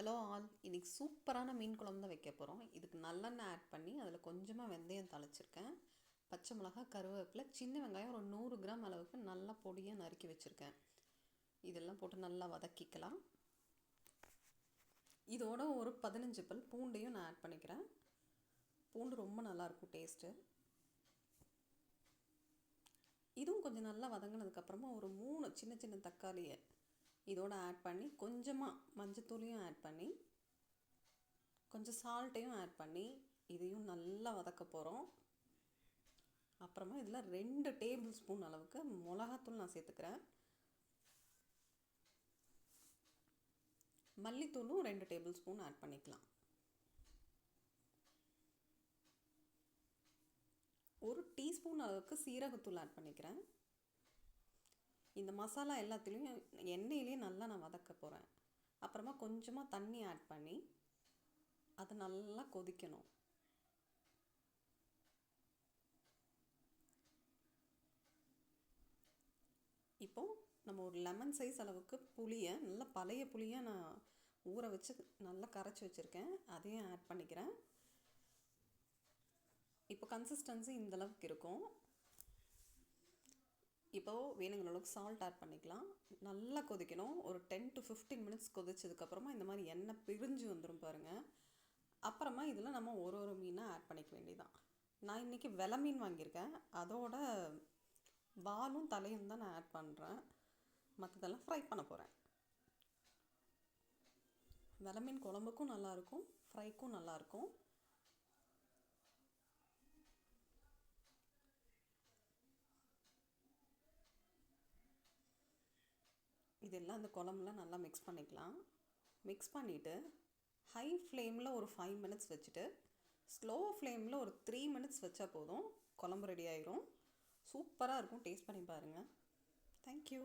Hello all. இன்றைக்கி சூப்பரான மீன் குழம்பு தான் வைக்க போகிறோம் இதுக்கு நல்லெண்ணெய் ஆட் பண்ணி அதில் கொஞ்சமாக வெந்தயம் தழைச்சிருக்கேன் பச்சை மிளகா கருவேப்பிலை சின்ன வெங்காயம் ஒரு நூறு கிராம் அளவுக்கு நல்லா பொடியாக நறுக்கி வச்சுருக்கேன். இதெல்லாம் போட்டு நல்லா வதக்கிக்கலாம். இதோட ஒரு பதினஞ்சு பல் பூண்டையும் நான் ஆட் பண்ணிக்கிறேன். பூண்டு ரொம்ப நல்லாயிருக்கும் டேஸ்ட்டு இதுவும் கொஞ்சம் நல்லா வதங்கினதுக்கப்புறமா ஒரு மூணு சின்ன சின்ன தக்காளியை இதோட ஆட் பண்ணி கொஞ்சமாக மஞ்சத்தூளையும் ஆட் பண்ணி கொஞ்சம் சால்ட்டையும் ஆட் பண்ணி இதையும் நல்லா வதக்க போகிறோம் அப்புறமா இதில் ரெண்டு டேபிள் ஸ்பூன் அளவுக்கு மிளகாத்தூள் நான் சேர்த்துக்கிறேன். மல்லித்தூளும் ரெண்டு டேபிள் ஸ்பூன் ஆட் பண்ணிக்கலாம். ஒரு டீஸ்பூன் அளவுக்கு சீரகத்தூள் ஆட் பண்ணிக்கிறேன். இந்த மசாலா எல்லாத்துலேயும் எண்ணெயிலேயே நல்லா நான் வதக்க போகிறேன் அப்புறமா கொஞ்சமாக தண்ணி ஆட் பண்ணி அதை நல்லா கொதிக்கணும். இப்போது நம்ம ஒரு லெமன் சைஸ் அளவுக்கு புளியை நல்லா பழைய புளியை நான் ஊற வச்சு நல்லா கரைச்சி வச்சுருக்கேன். அதையும் ஆட் பண்ணிக்கிறேன். இப்போ கன்சிஸ்டன்சி இந்தளவுக்கு இருக்கும். இப்போது வேணுங்கிற அளவுக்கு சால்ட் ஆட் பண்ணிக்கலாம். நல்லா கொதிக்கணும். ஒரு டென் டு ஃபிஃப்டீன் மினிட்ஸ் கொதிச்சதுக்கப்புறமா இந்த மாதிரி எண்ணெய் பிரிஞ்சு வந்துடும் பாருங்கள் அப்புறமா இதில் நம்ம ஒரு ஒரு மீனாக ஆட் பண்ணிக்க வேண்டியதான் நான் இன்றைக்கி வெலை மீன் வாங்கியிருக்கேன். அதோட வாலும் தலையும் தான் நான் ஆட் பண்ணுறேன் மற்றதெல்லாம் ஃப்ரை பண்ண போகிறேன் வெலை மீன் குழம்புக்கும் நல்லாயிருக்கும் ஃப்ரைக்கும் நல்லாயிருக்கும் இதெல்லாம் அந்த குழம்புலாம் நல்லா மிக்ஸ் பண்ணிக்கலாம். மிக்ஸ் பண்ணிவிட்டு ஹை ஃப்ளேமில் ஒரு ஃபைவ் மினிட்ஸ் வச்சுட்டு ஸ்லோ ஃப்ளேமில் ஒரு த்ரீ மினிட்ஸ் வச்சா போதும். குழம்பு ரெடி ஆயிரும். சூப்பராக இருக்கும். டேஸ்ட் பண்ணி பாருங்கள் தேங்க்யூ